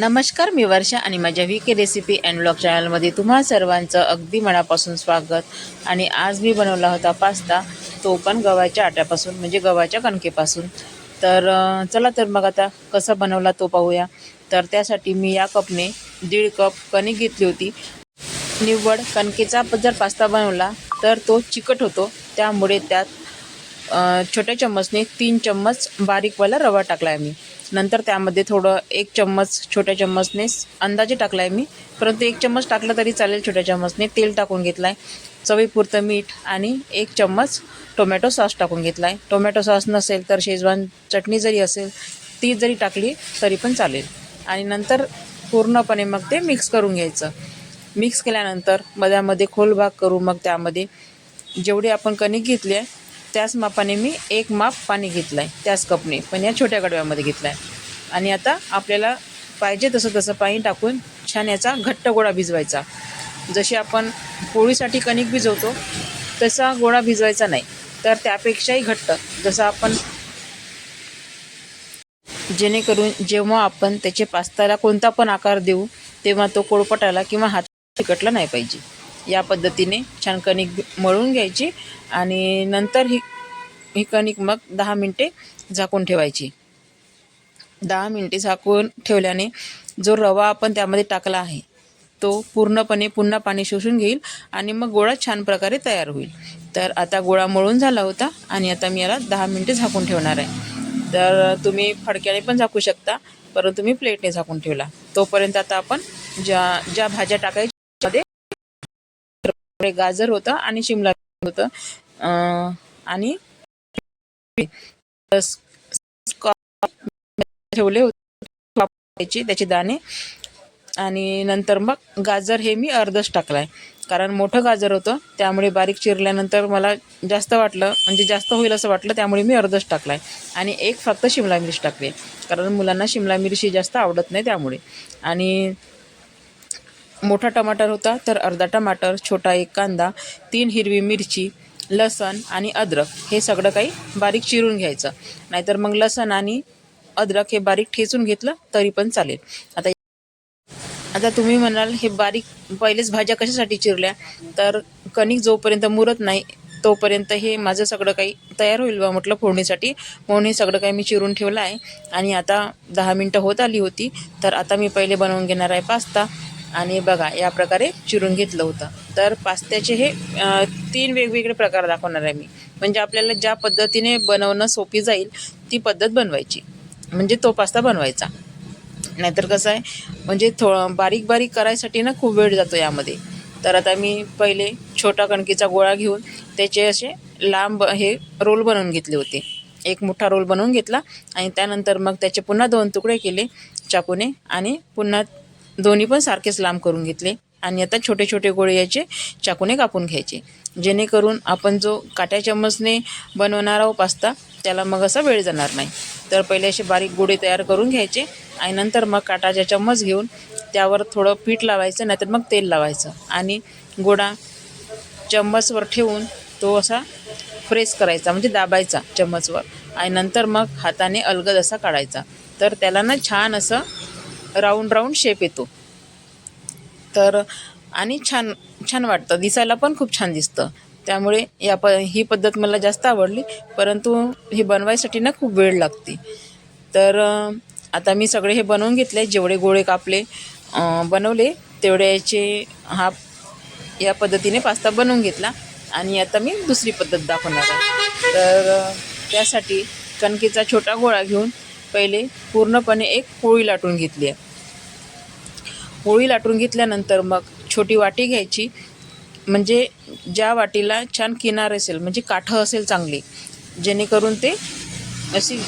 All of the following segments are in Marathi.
नमस्कार मी वर्षा आणि माझ्या V K recipe and blog चॅनलमध्ये तुम्हा सर्वांचं अगदी मनापासून स्वागत. आणि आज मी बनवला होता पास्ता. तो पण गव्हाच्या आट्यापासून म्हणजे गव्हाच्या कणकेपासून. तर चला तर मग आता कसा बनवला तो पाहूया. तर त्यासाठी मी या कपने दीड कप कणिक घेतली होती. निव्वळ कणकेचा जर पास्ता बनवला तर तो चिकट होतो. त्यामुळे त्यात छोट्या चम्मचने तीन चम्मच बारीकवाला रवा टाकला आहे मी. नंतर त्यामध्ये थोडं एक चम्मच छोट्या चम्मचने अंदाजे टाकला आहे मी. परंतु एक चम्मच टाकलं तरी चालेल छोट्या चम्मचने तेल टाकून घेतलं आहे चवीपुरतं मीठ आणि एक चम्मच टोमॅटो सॉस टाकून घेतला आहे टोमॅटो सॉस नसेल तर शेजवान चटणी जरी असेल ती जरी टाकली तरी पण चालेल. आणि नंतर पूर्णपणे मग ते मिक्स करून घ्यायचं. मिक्स केल्यानंतर मध्यामध्ये खोल भाग करू मग त्यामध्ये. जेवढी आपण कणिक घेतली आहे त्याच मापाने मी एक माप पाणी घेतलं आहे त्याच कपने. पण या छोट्या गडव्यामध्ये घेतला आहे आणि आता आपल्याला पाहिजे तसं तसं पाणी टाकून छान याचा घट्ट गोळा भिजवायचा. जशी आपण पोळीसाठी कणिक भिजवतो तसा गोळा भिजवायचा नाही. तर त्यापेक्षाही घट्ट. जसं आपण जेणेकरून जेव्हा आपण त्याचे पास्ताला कोणता पण आकार देऊ तेव्हा तो कोळपटाला किंवा हात चिकटला नाही पाहिजे. या पद्धतीने छान कणिक मळून घ्यायची आणि नंतर ही ही कणिक मग दहा मिनटे झाकून ठेवायची. दहा मिनटे झाकून ठेवल्याने जो रवा आपण त्यामध्ये टाकला आहे तो पूर्णपणे पुन्हा पाणी शोषून घेईल आणि मग गोळा छान प्रकारे तयार होईल. तर आता गोळा मळून झाला होता आणि आता मी याला दहा मिनटे झाकून ठेवणार आहे. तर तुम्ही फडक्याने पण झाकू शकता परंतु मी प्लेटने झाकून ठेवला. तोपर्यंत आता आपण ज्या ज्या भाज्या टाकायच्या गाजर होतं आणि शिमला होतं. आणि ठेवले होते. त्याचे दाणे. आणि नंतर मग गाजर हे मी अर्धच टाकलं आहे कारण मोठं गाजर होतं त्यामुळे बारीक चिरल्यानंतर मला जास्त वाटलं म्हणजे जास्त होईल असं वाटलं त्यामुळे मी अर्धच टाकला आहे आणि एक फक्त शिमला मिरची टाकली. कारण मुलांना शिमला मिरची जास्त आवडत नाही त्यामुळे. आणि मोठा टमाटर होता तर अर्धा टमाटर छोटा एक कांदा तीन हिरवी मिरची लसण आणि अद्रक. हे सगळं काही बारीक चिरून घ्यायचं. नाहीतर मग लसण आणि अद्रक हे बारीक ठेचून घेतलं तरी पण चालेल. आता आता तुम्ही म्हणाल हे बारीक पहिलेच भाज्या कशासाठी चिरल्या? तर कणिक जोपर्यंत मुरत नाही तोपर्यंत हे माझं सगळं काही तयार होईल बा म्हटलं फोडणीसाठी. म्हणून हे सगळं काही मी चिरून ठेवलं आहे. आणि आता दहा मिनटं होत आली होती तर आता मी पहिले बनवून घेणार आहे पास्ता. आणि बघा या प्रकारे चिरून घेतलं होतं. तर पास्त्याचे हे तीन वेगवेगळे प्रकार दाखवणार आहे मी. म्हणजे आपल्याला ज्या पद्धतीने बनवणं सोपी जाईल ती पद्धत बनवायची. म्हणजे तो पास्ता बनवायचा. नाहीतर कसं आहे म्हणजे थो बारीक बारीक करायसाठी ना खूप वेळ जातो यामध्ये. तर आता मी पहिले छोटा कणकीचा गोळा घेऊन त्याचे असे लांब हे रोल बनवून घेतले होते. एक मोठा रोल बनवून घेतला आणि त्यानंतर मग त्याचे पुन्हा दोन तुकडे केले चाकूने आणि पुन्हा दोन्ही पण सारखेच लांब करून घेतले. आणि आता छोटे छोटे गोळे याचे चाकूने कापून घ्यायचे. जेणेकरून आपण जो काट्या चम्मचने बनवणार आहोत पास्ता त्याला मग असा वेळ जाणार नाही. तर पहिले असे बारीक गोळे तयार करून घ्यायचे आणि नंतर मग काटाच्या चम्मच घेऊन त्यावर थोडं पीठ लावायचं नाहीतर मग तेल लावायचं. आणि गोडा चम्मचवर ठेवून तो असा प्रेस करायचा म्हणजे दाबायचा चम्मचवर. आणि नंतर मग हाताने अलगद असा काढायचा. तर त्याला ना छान असं राऊंड राऊंड शेप येतो. तर आणि छान छान वाटतं. दिसायला पण खूप छान दिसतं. त्यामुळे या प ही पद्धत मला जास्त आवडली. परंतु हे बनवायसाठी ना खूप वेळ लागते. तर आता मी सगळे हे बनवून घेतले. जेवढे गोळे कापले बनवले तेवढ्याचे हा या पद्धतीने पास्ता बनवून घेतला. आणि आता मी दुसरी पद्धत दाखवणार आहे. तर त्यासाठी कणकेचा छोटा गोळा घेऊन पहिले पूर्णपणे एक पोळी लाटून घेतली आहे. पोळी लाटून घेतल्यानंतर मग छोटी वाटी घ्यायची. म्हणजे ज्या वाटीला छान किनार असेल म्हणजे काठं असेल चांगली जेणेकरून ते अशी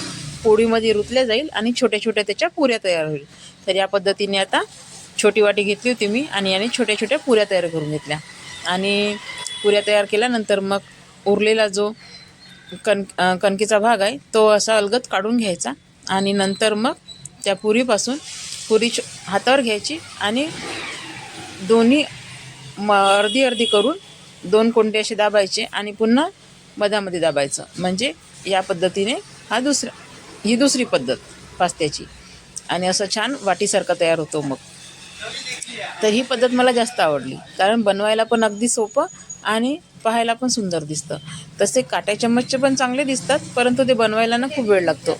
पोळीमध्ये रुतल्या जाईल आणि छोट्या छोट्या त्याच्या पुऱ्या तयार होईल. तर या पद्धतीने आता छोटी वाटी घेतली होती मी आणि याने छोट्या छोट्या पुऱ्या तयार करून घेतल्या. आणि पुऱ्या तयार केल्यानंतर मग उरलेला जो कण कणकेचा कणकीचा भाग आहे तो असा अलगत काढून घ्यायचा. आणि नंतर मग त्या पुरीपासून पुरी हातावर घ्यायची आणि दोन्ही म अर्धी अर्धी करून दोन कोंडे असे दाबायचे आणि पुन्हा मधामध्ये दाबायचं. म्हणजे या पद्धतीने हा दुसरा ही दुसरी पद्धत पास्त्याची. आणि असं छान वाटीसारखा तयार होतो मग. तर ही पद्धत मला जास्त आवडली. कारण बनवायला पण अगदी सोपं आणि पाहायला पण सुंदर दिसतं. तसे काट्या चम्मचचे पण चांगले दिसतात परंतु ते बनवायला ना खूप वेळ लागतो.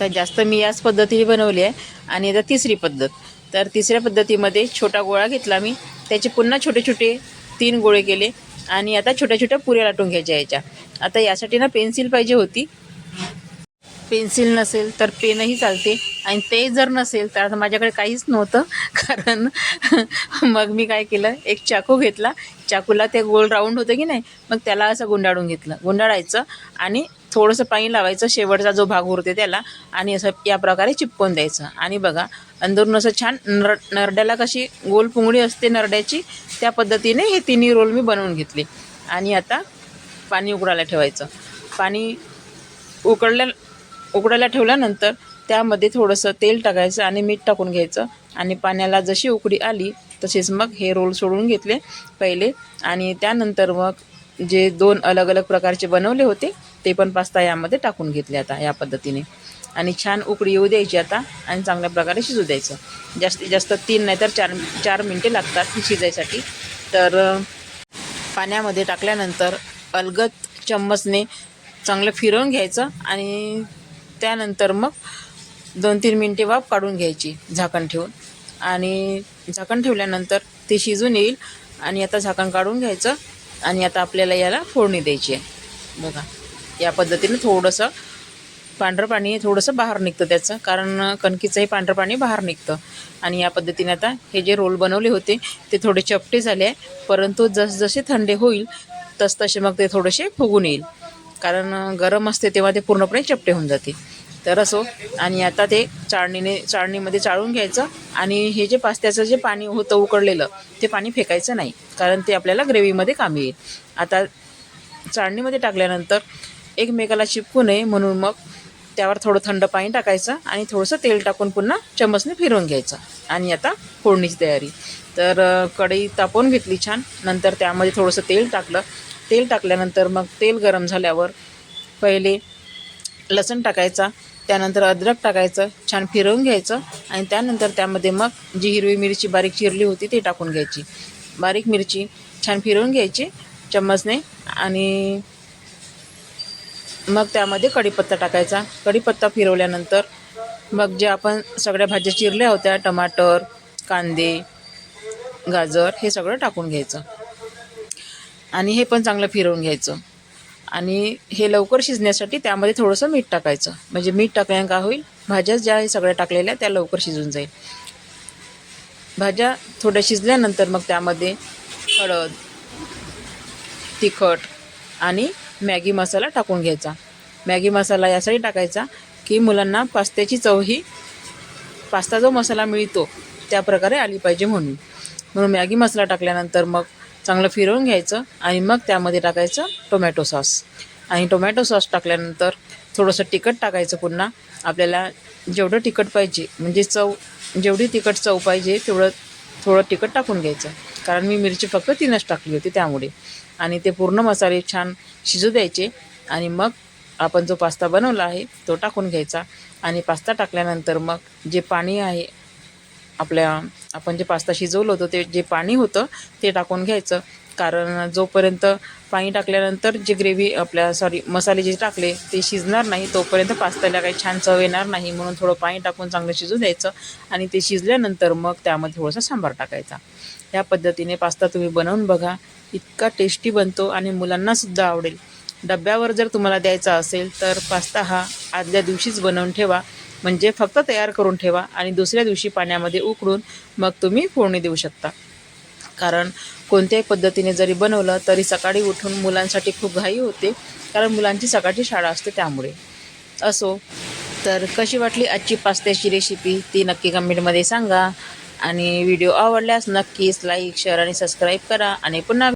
तर जास्त मी याच पद्धतीने बनवली आहे. आणि आता तिसरी पद्धत. तर तिसऱ्या पद्धतीमध्ये छोटा गोळा घेतला मी. त्याचे पुन्हा छोटे छोटे तीन गोळे केले. आणि आता छोट्या छोट्या पुऱ्या लाटून घ्यायच्या याच्या. आता यासाठी ना पेन्सिल पाहिजे होती. पेन्सिल नसेल तर पेनही चालते. आणि ते जर नसेल तर आता माझ्याकडे काहीच नव्हतं. कारण मग मी काय केलं? एक चाकू घेतला. चाकूला ते गोल राऊंड होतं की नाही? मग त्याला असं गुंडाळून घेतलं. गुंडाळायचं. आणि थोडंसं पाणी लावायचं शेवटचा जो भाग उरते त्याला आणि असं या प्रकारे चिपकून द्यायचं. आणि बघा अंदरून असं छान नर नरड्याला कशी गोल पुंगळी असते नरड्याची त्या पद्धतीने हे तिन्ही रोल मी बनवून घेतले. आणि आता पाणी उकडायला ठेवायचं. पाणी उकडल्या उकडायला ठेवल्यानंतर त्यामध्ये थोडंसं तेल टाकायचं आणि मीठ टाकून घ्यायचं. आणि पाण्याला जशी उकडी आली तसेच मग हे रोल सोडून घेतले पहिले. आणि त्यानंतर मग जे दोन अलग अलग प्रकारचे बनवले होते ते पण पास्ता यामध्ये टाकून घेतले आता या पद्धतीने. आणि छान उकडी येऊ द्यायची आता आणि चांगल्या प्रकारे शिजू द्यायचं. जास्तीत जास्त तीन नाही तर चार चार मिनटे लागतात शिजायसाठी. तर पाण्यामध्ये टाकल्यानंतर अलगत चम्मचने चांगलं फिरवून घ्यायचं आणि त्यानंतर मग दोन तीन मिनटे वाफ काढून घ्यायची झाकण ठेवून. आणि झाकण ठेवल्यानंतर ते शिजून येईल आणि आता झाकण काढून घ्यायचं आणि आता आपल्याला याला फोडणी द्यायची आहे. बघा. या पद्धतीने थोडंसं पांढरं पाणी थोडंसं बाहेर निघतं त्याचं. कारण कणकीचंही पांढरं पाणी बाहेर निघतं. आणि या पद्धतीने आता हे जे रोल बनवले होते ते थोडे चपटे झाले आहे. परंतु जसजसे थंडे होईल तसतसे मग ते थोडेसे फुगून येईल. कारण गरम असते तेव्हा ते पूर्णपणे चपटे होऊन जाते. तर असो आणि आता ते चाळणीने चाळणीमध्ये चाळून घ्यायचं. आणि हे जे पास्त्याचं जे पाणी होतं उकडलेलं ते पाणी फेकायचं नाही. कारण ते आपल्याला ग्रेव्हीमध्ये कामी येईल. आता चाळणीमध्ये टाकल्यानंतर एकमेकाला चिपकू नये म्हणून मग त्यावर थोडं थंड पाणी टाकायचं आणि थोडंसं तेल टाकून पुन्हा चम्मचने फिरवून घ्यायचं. आणि आता फोडणीची तयारी. तर कढई तापवून घेतली छान. नंतर त्यामध्ये थोडंसं तेल टाकलं. तेल टाकल्यानंतर मग तेल गरम झाल्यावर पहिले लसण टाकायचा त्यानंतर अद्रक टाकायचं छान फिरवून घ्यायचं आणि त्यानंतर त्यामध्ये मग जी हिरवी मिरची बारीक चिरली होती ती टाकून घ्यायची. बारीक मिरची छान फिरवून घ्यायची चम्मचने आणि मग त्यामध्ये कढीपत्ता टाकायचा. कढीपत्ता फिरवल्यानंतर मग जे आपण सगळ्या भाज्या चिरल्या होत्या टमाटर कांदे गाजर हे सगळं टाकून घ्यायचं. आणि हे पण चांगलं फिरवून घ्यायचं. आणि हे लवकर शिजण्यासाठी त्यामध्ये थोडंसं मीठ टाकायचं. म्हणजे मीठ टाकल्यानं का होईल? भाज्या ज्या हे सगळ्या टाकलेल्या त्या लवकर शिजून जाईल. भाज्या थोड्या शिजल्यानंतर मग त्यामध्ये हळद तिखट आणि मॅगी मसाला टाकून घ्यायचा. मॅगी मसाला यासाठी टाकायचा की मुलांना पास्त्याची चव ही पास्ता जो मसाला मिळतो त्या प्रकारे आली पाहिजे म्हणून. म्हणून मॅगी मसाला टाकल्यानंतर मग चांगलं फिरवून घ्यायचं आणि मग त्यामध्ये टाकायचं टोमॅटो सॉस. आणि टोमॅटो सॉस टाकल्यानंतर थोडंसं तिखट टाकायचं पुन्हा. आपल्याला जेवढं तिखट पाहिजे म्हणजे चव जेवढी तिखट चव पाहिजे तेवढं थोडं तिखट टाकून घ्यायचं. कारण मी मिरची फक्त तीनच टाकली होती त्यामुळे. आणि ते पूर्ण मसाले छान शिजू द्यायचे. आणि मग आपण जो पास्ता बनवला आहे तो टाकून घ्यायचा. आणि पास्ता टाकल्यानंतर मग जे पाणी आहे आपल्या आपण जे पास्ता शिजवलं होतं ते जे पाणी होतं ते टाकून घ्यायचं. कारण जोपर्यंत पाणी टाकल्यानंतर जे ग्रेव्ही आपल्या सॉरी मसाले जे टाकले ते शिजणार नाही. तोपर्यंत पास्त्याला काही छान चव येणार नाही. म्हणून थोडं पाणी टाकून चांगलं शिजू द्यायचं. आणि ते शिजल्यानंतर मग त्यामध्ये थोडासा सांबार टाकायचा. या पद्धतीने पास्ता तुम्ही बनवून बघा. इतका टेस्टी बनतो आणि मुलांनासुद्धा आवडेल. डब्यावर जर तुम्हाला द्यायचा असेल तर पास्ता हा आदल्या दिवशीच बनवून ठेवा. म्हणजे फक्त तयार करून ठेवा आणि दुसऱ्या दिवशी पाण्यामध्ये उकडून मग तुम्ही फोडणी देऊ शकता. कारण कोणत्याही पद्धतीने जरी बनवलं तरी सकाळी उठून मुलांसाठी खूप घाई होते कारण मुलांची सकाळची शाळा असते त्यामुळे. असो तर कशी वाटली आजची पास्त्याची रेसिपी ती नक्की कमेंटमध्ये सांगा. आणि व्हिडिओ आवडल्यास नक्कीच लाईक शेअर आणि सबस्क्राईब करा. आणि पुन्हा